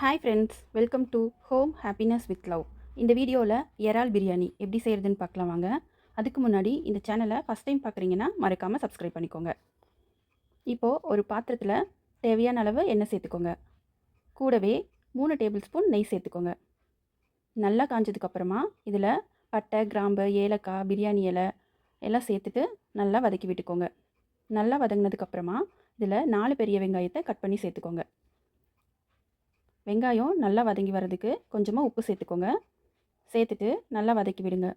Hi friends welcome to home happiness with love இந்த வீடியோவில் இறால் பிரியாணி எப்படி செய்கிறதுன்னு பார்க்கலாம் வாங்க. அதுக்கு முன்னாடி இந்த சேனலை ஃபஸ்ட் டைம் பார்க்குறீங்கன்னா மறக்காமல் சப்ஸ்கிரைப் பண்ணிக்கோங்க. இப்போது ஒரு பாத்திரத்தில் தேவையான அளவு எண்ணெய் சேர்த்துக்கோங்க. கூடவே மூணு டேபிள் ஸ்பூன் நெய் சேர்த்துக்கோங்க. நல்லா காஞ்சதுக்கப்புறமா இதில் பட்டை கிராம்பு ஏலக்காய் பிரியாணி இலை எல்லாம் சேர்த்துட்டு நல்லா வதக்கி விட்டுக்கோங்க. நல்லா வதங்கினதுக்கப்புறமா இதில் நாலு பெரிய வெங்காயத்தை கட் பண்ணி சேர்த்துக்கோங்க. வெங்காயம் நல்லா வதங்கி வர்றதுக்கு கொஞ்சமாக உப்பு சேர்த்துக்கோங்க. சேர்த்துட்டு நல்லா வதக்கி விடுங்க.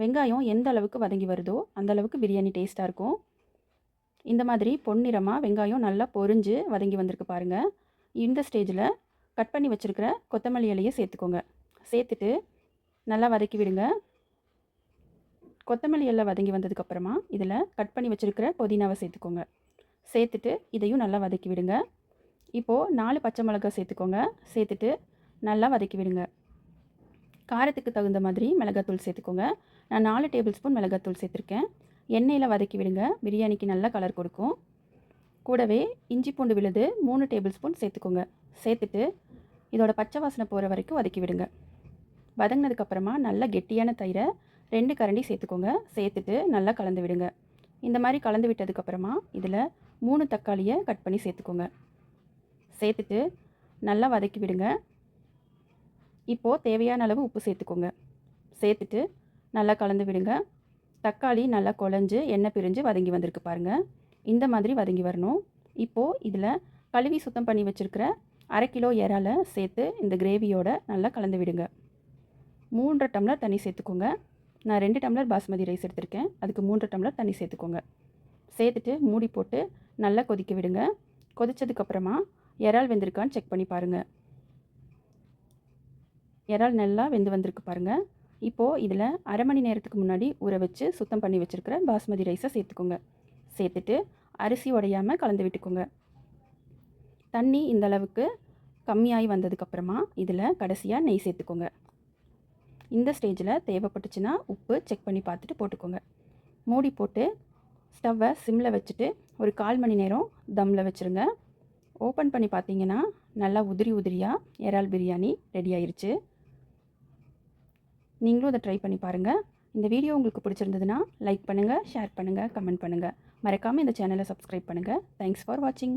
வெங்காயம் எந்த அளவுக்கு வதங்கி வருதோ அந்த அளவுக்கு பிரியாணி டேஸ்ட்டாக இருக்கும். இந்த மாதிரி பொன்னிறமாக வெங்காயம் நல்லா பொறிஞ்சு வதங்கி வந்திருக்கு பாருங்கள் இந்த ஸ்டேஜில் கட் பண்ணி வச்சுருக்கிற கொத்தமல்லி இலையை சேர்த்துக்கோங்க. சேர்த்துட்டு நல்லா வதக்கி விடுங்க. கொத்தமல்லி எல்லாம் வதங்கி வந்ததுக்கப்புறமா இதில் கட் பண்ணி வச்சுருக்கிற புதினாவை சேர்த்துக்கோங்க. சேர்த்துட்டு இதையும் நல்லா வதக்கி விடுங்க. இப்போது நாலு பச்சை மிளகா சேர்த்துக்கோங்க. சேர்த்துட்டு நல்லா வதக்கி விடுங்க. காரத்துக்கு தகுந்த மாதிரி மிளகாத்தூள் சேர்த்துக்கோங்க. நான் நாலு டேபிள் ஸ்பூன் மிளகாத்தூள் சேர்த்துருக்கேன். எண்ணெயில் வதக்கி விடுங்க. பிரியாணிக்கு நல்ல கலர் கொடுக்கும். கூடவே இஞ்சி பூண்டு விழுது மூணு டேபிள் ஸ்பூன் சேர்த்துக்கோங்க. சேர்த்துட்டு இதோட பச்சை வாசனை போகிற வரைக்கும் வதக்கி விடுங்க. வதங்கினதுக்கப்புறமா நல்லா கெட்டியான தயிரை ரெண்டு கரண்டி சேர்த்துக்கோங்க. சேர்த்துட்டு நல்லா கலந்து விடுங்க. இந்த மாதிரி கலந்து விட்டதுக்கப்புறமா இதில் மூணு தக்காளியை கட் பண்ணி சேர்த்துக்கோங்க. சேர்த்துட்டு நல்லா வதக்கி விடுங்க. இப்போது தேவையான அளவு உப்பு சேர்த்துக்கோங்க. சேர்த்துட்டு நல்லா கலந்து விடுங்க. தக்காளி நல்லா குழஞ்சு எண்ணெய் பிரிஞ்சு வதங்கி வந்திருக்கு பாருங்கள் இந்த மாதிரி வதங்கி வரணும். இப்போது இதில் கழுவி சுத்தம் பண்ணி வச்சுருக்கிற அரை கிலோ இறாலை சேர்த்து இந்த கிரேவியோட நல்லா கலந்து விடுங்க. மூன்றரை டம்ளர் தண்ணி சேர்த்துக்கோங்க. நான் ரெண்டு டம்ளர் பாஸ்மதி ரைஸ் எடுத்திருக்கேன். அதுக்கு மூன்று டம்ளர் தண்ணி சேர்த்துக்கோங்க. சேர்த்துட்டு மூடி போட்டு நல்லா கொதிக்க விடுங்க. கொதித்ததுக்கப்புறமா இறால் வெந்திருக்கான்னு செக் பண்ணி பாருங்கள் இறால் நல்லா வெந்து வந்திருக்கு பாருங்கள் இப்போது இதில் அரை மணி நேரத்துக்கு முன்னாடி ஊற வச்சு சுத்தம் பண்ணி வச்சுருக்கிற பாஸ்மதி ரைஸை சேர்த்துக்கோங்க. சேர்த்துட்டு அரிசி உடையாமல் கலந்து விட்டுக்கோங்க. தண்ணி இந்த அளவுக்கு கம்மியாகி வந்ததுக்கப்புறமா இதில் கடைசியாக நெய் சேர்த்துக்கோங்க. இந்த ஸ்டேஜில் தேவைப்பட்டுச்சுன்னா உப்பு செக் பண்ணி பார்த்துட்டு போட்டுக்கோங்க. மூடி போட்டு ஸ்டவ்வை சிம்மில் வச்சுட்டு ஒரு கால் மணி நேரம் தம்மில் வச்சுருங்க. ஓப்பன் பண்ணி பார்த்தீங்கன்னா நல்லா உதிரி உதிரியாக இறால் பிரியாணி ரெடி ஆயிடுச்சு நீங்களும் அதை ட்ரை பண்ணி பாருங்கள் இந்த வீடியோ உங்களுக்கு பிடிச்சிருந்ததுன்னா லைக் பண்ணுங்கள் ஷேர் பண்ணுங்கள் கமெண்ட் பண்ணுங்கள் மறக்காமல் இந்த சேனலை சப்ஸ்கிரைப் பண்ணுங்கள் தேங்க்ஸ் ஃபார் வாட்சிங்